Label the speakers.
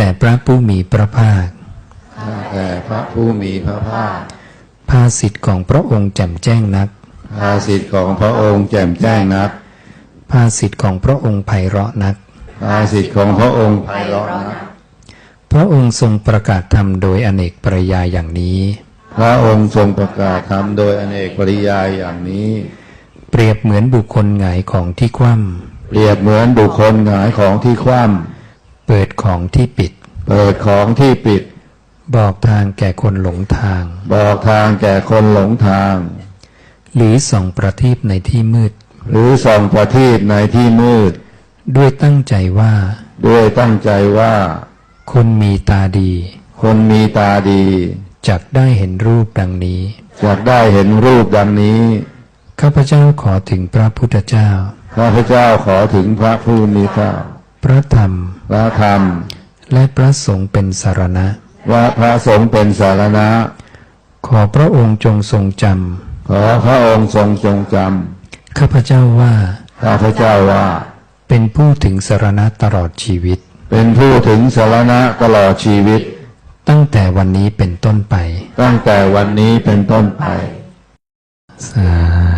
Speaker 1: แต่พระผู้มีพระภาค
Speaker 2: ข้าแต่พระผู้มีพระภาค
Speaker 1: ภาสิทธิ์ของพระองค์แจ่มแจ้งนัก
Speaker 2: ภาสิทธิ์ของพระองค์แจ่มแจ้งนัก
Speaker 1: ภาสิทธิ์ของพระองค์ไพเราะนัก
Speaker 2: ภาสิทธิ์ของพระองค์ไพเราะนัก
Speaker 1: พระองค์ทรงประกาศธรรมโดยอเนกปริยายอย่างนี้
Speaker 2: พระองค์ทรงประกาศธรรมโดยอเนกปริยายอย่างนี้
Speaker 1: เปรียบเหมือนบุคคลหงายของที่คว่
Speaker 2: เปรียบเหมือนบุคคลหงายของที่คว่ำ
Speaker 1: เปิดของที่ปิดำ
Speaker 2: เปิดของที่ปิด
Speaker 1: บอกทางแก่คนหลงทาง
Speaker 2: บอกทางแก่คนหลงทาง
Speaker 1: หรือส่องประทีปในที่มืด
Speaker 2: หรือส่องประทีปในที่มืด
Speaker 1: ด้วยตั้งใจว่า
Speaker 2: ด้วยตั้งใจว่า
Speaker 1: คนมีตาดี
Speaker 2: คนมีตาดี
Speaker 1: จักได้เห็นรูปดังนี้
Speaker 2: จะได้เห็นรูปดังนี้
Speaker 1: ข้าพเจ้าขอถึงพระพุทธเจ้า
Speaker 2: ข้าพเจ้าขอถึงพระผู้มีพระ
Speaker 1: พ ระธรรม
Speaker 2: พระธรรม
Speaker 1: และพระสงฆ์เป็นสารณะ
Speaker 2: ว่าพระสงฆ์เป็นสารณะ
Speaker 1: ขอพระองค์จงทรงจ
Speaker 2: ขอพระองค์ทรงจงจำ
Speaker 1: ข้าพเจ้าว่าำ
Speaker 2: ข้าพเจ้าว่า
Speaker 1: เป็นผู้ถึงสารณะตลอดชีวิต
Speaker 2: เป็นผู้ถึงสารณะตลอดชีวิต
Speaker 1: ตั้งแต่วันนี้เป็นต้นไป
Speaker 2: ตั้งแต่วันนี้เป็นต้นไป
Speaker 1: สา